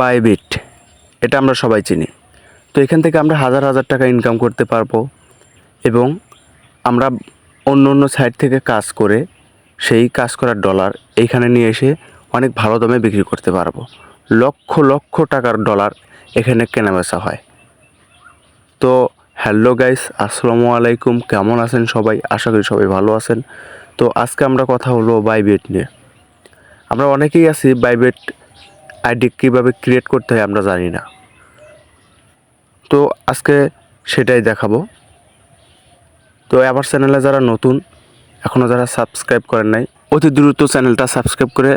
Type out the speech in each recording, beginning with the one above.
Bybit এটা আমরা সবাই চিনি। তো এখান থেকে আমরা হাজার হাজার টাকা ইনকাম করতে পারব এবং আমরা অন্য অন্য সাইট থেকে কাজ করে সেই কাজ করার ডলার এইখানে নিয়ে এসে অনেক ভালো দামে বিক্রি করতে পারব। লক্ষ লক্ষ টাকার ডলার এখানে কেনাবেচা হয়। তো হ্যালো গাইস আসসালামু আলাইকুম, কেমন আছেন সবাই? আশা করি সবাই ভালো আছেন। তো আজকে আমরা কথা হলো বাইবেট নিয়ে। আমরা অনেকেই আছি বাইবেট আইডি কীভাবে ক্রিয়েট করতে হয় আমরা জানি না। তো আজকে সেটাই দেখাবো। তো আমার চ্যানেলে যারা নতুন এখনও যারা সাবস্ক্রাইব করেন নাই, অতি দ্রুত চ্যানেলটা সাবস্ক্রাইব করে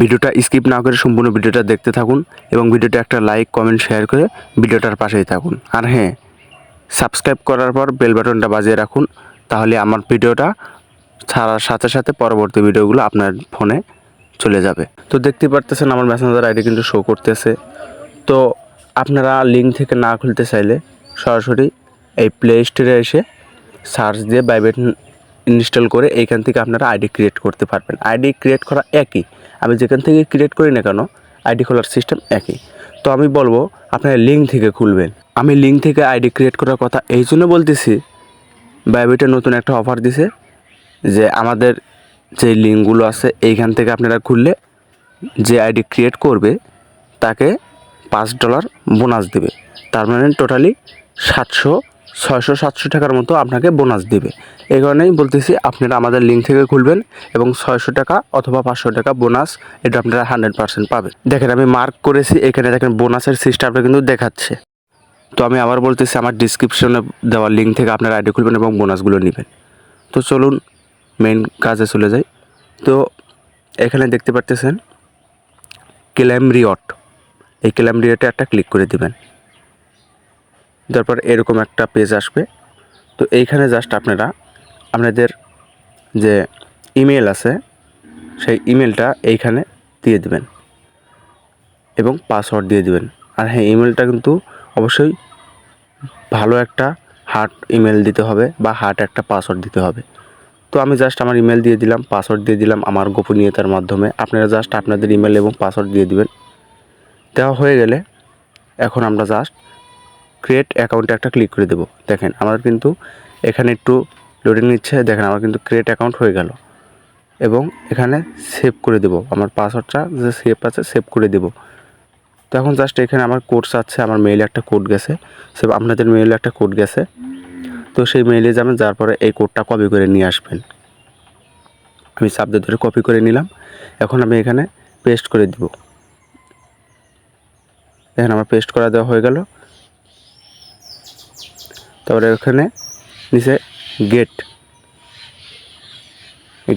ভিডিওটা স্কিপ না করে সম্পূর্ণ ভিডিওটা দেখতে থাকুন এবং ভিডিওটা একটা লাইক কমেন্ট শেয়ার করে ভিডিওটার পাশেই থাকুন। আর হ্যাঁ সাবস্ক্রাইব করার পর বেল বাটনটা বাজিয়ে রাখুন, তাহলে আমার ভিডিওটা ছাড়ার সাথে সাথে পরবর্তী ভিডিওগুলো আপনার ফোনে চলে যাবে। তো দেখতে পারতেছেন আমার মেসেঞ্জার আইডি কিন্তু শো করতেছে। তো আপনারা লিঙ্ক থেকে না খুলতে চাইলে সরাসরি এই প্লে স্টোরে এসে সার্চ দিয়ে বাইবেট ইনস্টল করে এইখান থেকে আপনারা আইডি ক্রিয়েট করতে পারবেন। আইডি ক্রিয়েট করা একই। আমি যেখান থেকে ক্রিয়েট করি না কেন আইডি খোলার সিস্টেম একই। তো আমি বলব, আপনারা লিঙ্ক থেকে খুলবেন। আমি লিঙ্ক থেকে আইডি ক্রিয়েট করার কথা এই জন্য বলতেছি বাইবেটে নতুন একটা অফার দিছে যে আমাদের যে লিঙ্কগুলো আছে এইখান থেকে আপনারা খুললে যে আইডি ক্রিয়েট করবে, তাকে পাঁচ ডলার বোনাস দেবে। তার মানে টোটালি সাতশো, ছয়শো, সাতশো টাকার মতো আপনাকে বোনাস দেবে। এই কারণেই বলতেছি, আপনারা আমাদের লিঙ্ক থেকে খুলবেন এবং ছয়শো টাকা অথবা পাঁচশো টাকা বোনাস, এটা আপনারা হান্ড্রেড পার্সেন্ট পাবেন। দেখেন, আমি মার্ক করেছি, এখানে দেখেন বোনাসের সিস্টেমটা কিন্তু দেখাচ্ছে। তো আমি আবার বলতেছি, আমার ডিসক্রিপশনে দেওয়া লিঙ্ক থেকে আপনারা আইডি খুলবেন এবং বোনাসগুলো নেবেন। তো চলুন মেন কাজে চলে যাই তো এখানে দেখতে পারতেছেন ক্লেম রিওট এই ক্লেম রিওটে একটা ক্লিক করে দিবেন। তারপর এরকম একটা পেজ আসবে। তো এইখানে জাস্ট আপনারা আপনাদের যে ইমেল আছে, সেই ইমেলটা এইখানে দিয়ে দিবেন এবং পাসওয়ার্ড দিয়ে দিবেন। আর হ্যাঁ ইমেলটা কিন্তু অবশ্যই ভালো একটা হার্ট ইমেল দিতে হবে বা হার্ট একটা পাসওয়ার্ড দিতে হবে। তো আমি জাস্ট আমার ইমেল দিয়ে দিলাম পাসওয়ার্ড দিয়ে দিলাম আমার গোপনীয়তার মাধ্যমে। আপনারা জাস্ট আপনাদের ইমেল এবং পাসওয়ার্ড দিয়ে দিবেন। দেওয়া হয়ে গেলে এখন আমরা জাস্ট ক্রিয়েট অ্যাকাউন্টে একটা ক্লিক করে দেবো। দেখেন, আমার কিন্তু এখানে একটু লোডিং নিচ্ছে, দেখেন আমার কিন্তু ক্রিয়েট অ্যাকাউন্ট হয়ে গেল। এবং এখানে সেভ করে দেবো। আমার পাসওয়ার্ডটা যে সেভ আছে সেভ করে দেবো। তো এখন জাস্ট এখানে আমার কোড আছে, আমার মেইলে একটা কোড গেছে। সে আপনাদের মেইলে একটা কোড গেছে। তো সেই মেইলে যাবেন যার পরে এই কোডটা কপি করে নিয়ে আসবেন। আমি শব্দ ধরে কপি করে নিলাম। এখন আমি এখানে পেস্ট করে দিব। দেখেন আমার পেস্ট করা দেওয়া হয়ে গেল। তারপরে এখানে নিচে গেট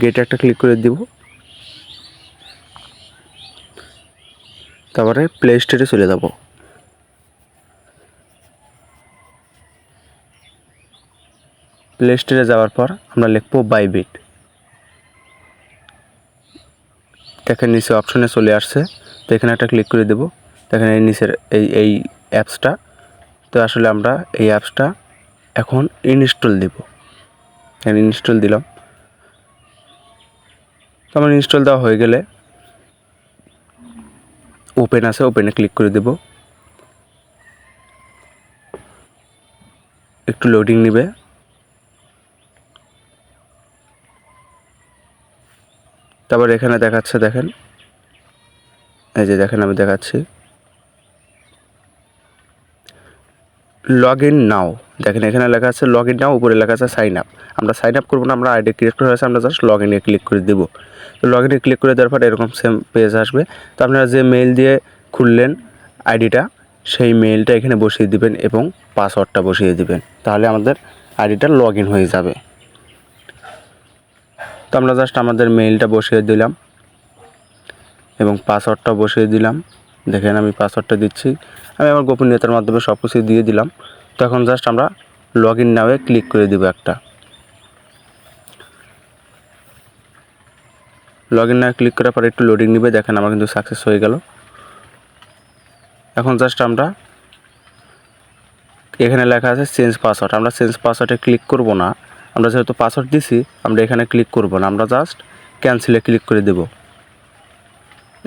গেটে একটা ক্লিক করে দিব। তারপরে প্লে স্টোরে চলে যাব। প্লে স্টোরে যাওয়ার পর আমরা লিখব বাইবিট দেখেন নিচে অপশনে চলে আসছে। তো এখানে একটা ক্লিক করে দেব। দেখেন এই নিচের এই এই অ্যাপসটা তো আসলে আমরা এই অ্যাপসটা এখন ইনস্টল দেব। এখানে ইনস্টল দিলাম। তো আমার ইনস্টল দেওয়া হয়ে গেলে ওপেন আছে ওপেনে ক্লিক করে দেব। একটু লোডিং নেবে। তারপর এখানে দেখাচ্ছে, দেখেন। এই যে দেখেন, আমি দেখাচ্ছি। লগ ইন নাও দেখেন, এখানে লেখা আছে লগ ইন নাও উপরে লেখা আছে সাইন আপ আমরা সাইন আপ করব না, আমরা আইডি ক্রিয়েট করে আছে আমরা জাস্ট লগ ইনে ক্লিক করে দেবো। তো লগ ইনে ক্লিক করে দেওয়ার পর এরকম সেম পেজ আসবে। তো আপনারা যে মেইল দিয়ে খুললেন আইডিটা সেই মেইলটা এখানে বসিয়ে দিবেন এবং পাসওয়ার্ডটা বসিয়ে দিবেন। তাহলে আমাদের আইডিটা লগ ইন হয়ে যাবে। তো আমরা জাস্ট আমাদের মেইলটা বসিয়ে দিলাম এবং পাসওয়ার্ডটা বসিয়ে দিলাম। দেখেন আমি পাসওয়ার্ডটা দিচ্ছি। আমি আমার গোপনীয়তার মাধ্যমে সব কিছু দিয়ে দিলাম। তো এখন জাস্ট আমরা লগ ইন নাওয়ে ক্লিক করে দেবো একটা। লগ ইন নাওয়ে ক্লিক করার পর একটু লোডিং নেবে। দেখেন আমার কিন্তু সাকসেস হয়ে গেল। এখন জাস্ট আমরা এখানে লেখা আছে চেঞ্জ পাসওয়ার্ড আমরা চেঞ্জ পাসওয়ার্ডে ক্লিক করব না। আমরা যেহেতু পাসওয়ার্ড দিছি, আমরা এখানে ক্লিক করব না। আমরা জাস্ট ক্যান্সেলে ক্লিক করে দেব।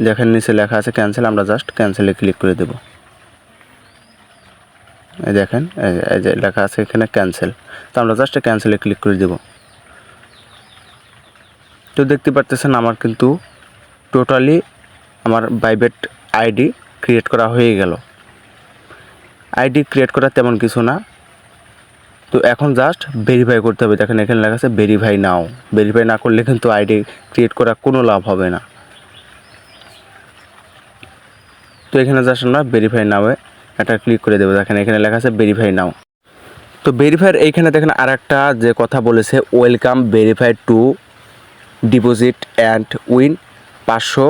দেখেন নিচে লেখা আছে ক্যান্সেল আমরা জাস্ট ক্যান্সেলে ক্লিক করে দেব। এই দেখেন, এই যে- লেখা আছে এখানে ক্যান্সেল তো আমরা জাস্ট ক্যান্সেলে ক্লিক করে দেব। তো দেখতে পারতেছেন আমার কিন্তু টোটালি আমার বাইবেট আইডি ক্রিয়েট করা হয়ে গেল। আইডি ক্রিয়েট করা তেমন কিছু না। তো এখন জাস্ট ভেরিফাই করতে হবে। দেখেন এখানে লেখা আছে ভেরিফাই নাও ভেরিফাই না করলে কিন্তু আইডি ক্রিয়েট করা কোনো লাভ হবে না। তো এখানে জাস্ট আমরা ভেরিফাই নাওয়ে একটা ক্লিক করে দেবো। দেখেন এখানে লেখা আছে ভেরিফাই নাও তো ভেরিফাইয়ের এইখানে দেখেন আর একটা যে কথা বলেছে welcome verify to deposit and win পাঁচশো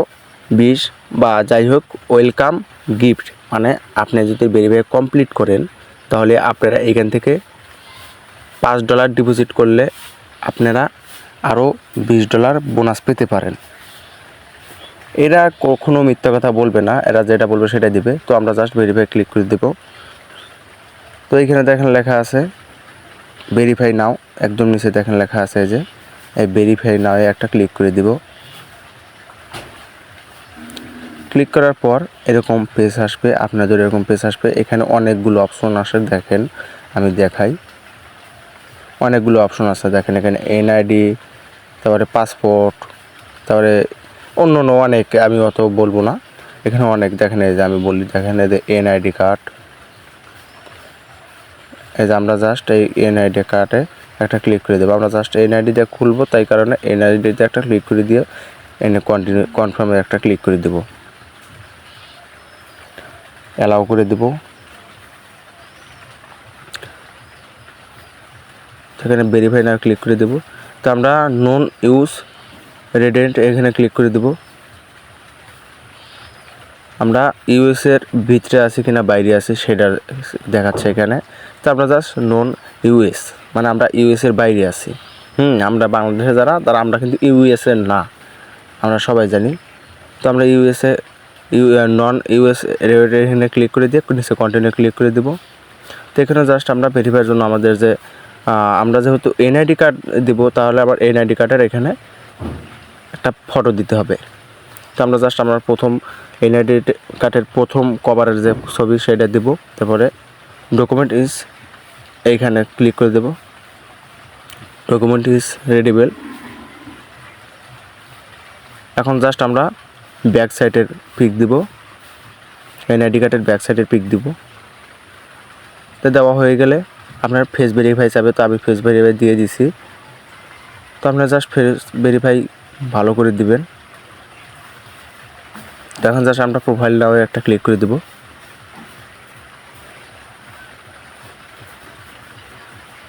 বিশ বা যাই হোক ওয়েলকাম গিফট মানে আপনি যদি ভেরিফাই কমপ্লিট করেন, তাহলে আপনারা এখান থেকে পাঁচ ডলার ডিপোজিট করলে আপনারা আরও বিশ ডলার বোনাস পেতে পারেন। এরা কখনো মিথ্যা কথা বলবে না, এরা যেটা বলবে সেটা দিবে। তো আমরা জাস্ট ভেরিফাই ক্লিক করে দেব। তো এইখানে দেখেন লেখা আছে ভেরিফাই নাও একদম নিচে দেখেন লেখা আছে যে, এই ভেরিফাই নাও একটা ক্লিক করে দিব। ক্লিক করার পর এরকম পেজ আসবে, আপনাদের এরকম পেজ আসবে। এখানে অনেকগুলো অপশন আসে, দেখেন, আমি দেখাই। অনেকগুলো অপশন আছে। দেখেন এখানে এনআইডি তারপরে পাসপোর্ট তারপরে অন্য অন্য অনেক, আমি অত বলব না। এখানে অনেক, দেখেন এই যে আমি বলি, দেখেন এই যে এনআইডি কার্ড এই যে আমরা জাস্ট এই এনআইডি কার্ডে একটা ক্লিক করে দেবো। আমরা জাস্ট এনআইডি দিয়ে খুলবো, তাই কারণে এনআইডিতে একটা ক্লিক করে দিয়ে এনে কন্টিনিউ কনফার্মে একটা ক্লিক করে দেবো। অ্যালাউ করে দেবো। সেখানে ভেরিফাই না ক্লিক করে দেবো। তো আমরা নন ইউজ রেডেন্ট এখানে ক্লিক করে দেবো। আমরা ইউএসের ভিতরে আছি কিনা, বাইরে আছি সেটা দেখাচ্ছে এখানে। তো আমরা জাস্ট নন ইউএস মানে আমরা ইউএসের বাইরে আছি। হুম, আমরা বাংলাদেশে যারা, তারা আমরা কিন্তু ইউএসের না। আমরা সবাই জানি। তো আমরা ইউএসএ ইউ নন ইউএস এখানে ক্লিক করে দিয়ে, নিচে কন্টিনিউ ক্লিক করে দেবো। তো এখানে জাস্ট আমরা ভেরিফাইয়ের জন্য আমাদের যে আমরা যেহেতু এনআইডি কার্ড দিব, তাহলে আবার এনআইডি কার্ডের এখানে একটা ফটো দিতে হবে। তো আমরা জাস্ট আমরা প্রথম এনআইডি কার্ডের প্রথম কভারের যে ছবি সেটা দিব। তারপরে ডকুমেন্ট ইজ এইখানে ক্লিক করে দেব। ডকুমেন্ট ইজ রেডিবেল এখন জাস্ট আমরা ব্যাক সাইডের পিক দিব। এনআইডি কার্ডের ব্যাক সাইডের পিক দিব। তো দেওয়া হয়ে গেলে আপনার ফেস ভেরিফাই চাবে তো আমি ফেস ভেরিফাই দিয়ে দিছি। তো আপনার জাস্ট ফেস ভেরিফাই ভালো করে দিবেন। এখন জাস্ট আমরা প্রোফাইল নাও একটা ক্লিক করে দেব।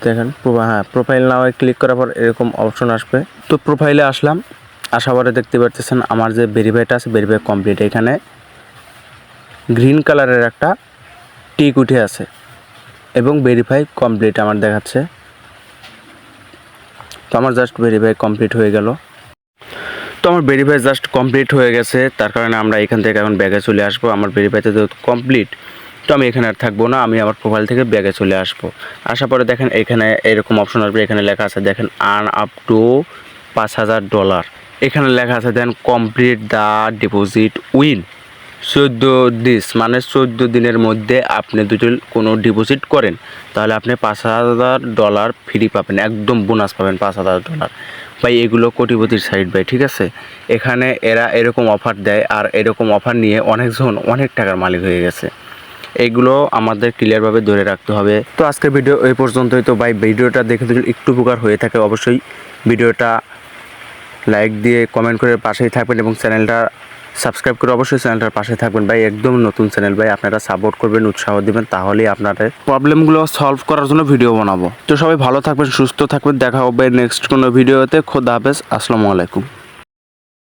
দেখেন হ্যাঁ প্রোফাইল নাও ক্লিক করার পর এরকম অপশন আসবে। তো প্রোফাইলে আসলাম আসার পরে দেখতে পাচ্ছেন আমার যে ভেরিফাইটা আছে ভেরিফাই কমপ্লিট এখানে গ্রিন কালারের একটা টিক উঠে আছে। এবং ভেরিফাই কমপ্লিট আমার দেখাচ্ছে। তো আমার জাস্ট ভেরিফাই কমপ্লিট হয়ে গেল। তো আমার ভেরিফাই জাস্ট কমপ্লিট হয়ে গেছে, তার কারণে আমরা এখান থেকে এখন ব্যাগে চলে আসব। আমার ভেরিফাইতে যেহেতু কমপ্লিট তো আমি এখানে আর থাকব না, আমি আমার প্রোফাইল থেকে ব্যাগে চলে আসব। আসার পরে দেখেন এখানে এরকম অপশন আসবে, এখানে লেখা আছে, দেখেন আর্ন আপ টু পাঁচ হাজার ডলার এখানে লেখা আছে then complete the deposit win চোদ্দ দিস মানে চোদ্দ দিনের মধ্যে আপনি যদি কোনো ডিপোজিট করেন, তাহলে আপনি পাঁচ হাজার ডলার ফ্রি পাবেন, একদম বোনাস পাবেন পাঁচ হাজার ডলার ভাই, এগুলো কোটিপতির সাইড ভাই, ঠিক আছে? এখানে এরা এরকম অফার দেয়, আর এরকম অফার নিয়ে অনেকজন অনেক টাকার মালিক হয়ে গেছে। এইগুলো আমাদের ক্লিয়ারভাবে ধরে রাখতে হবে। তো আজকের ভিডিও এই পর্যন্তই। তো ভাই, ভিডিওটা দেখে যদি একটু উপকার হয়ে থাকে, অবশ্যই ভিডিওটা লাইক দিয়ে কমেন্ট করে পাশেই থাকবেন এবং চ্যানেলটা সাবস্ক্রাইব করে অবশ্যই চ্যানেলটার পাশে থাকবেন। ভাই, একদম নতুন চ্যানেল, ভাই, আপনারা সাপোর্ট করবেন, উৎসাহ দেবেন, তাহলেই আপনাদের প্রবলেমগুলো সলভ করার জন্য ভিডিও বানাবো। তো সবাই ভালো থাকবেন, সুস্থ থাকবেন, দেখা হবে নেক্সট কোনো ভিডিওতে খোদা হাফেজ, আসসালামু আলাইকুম।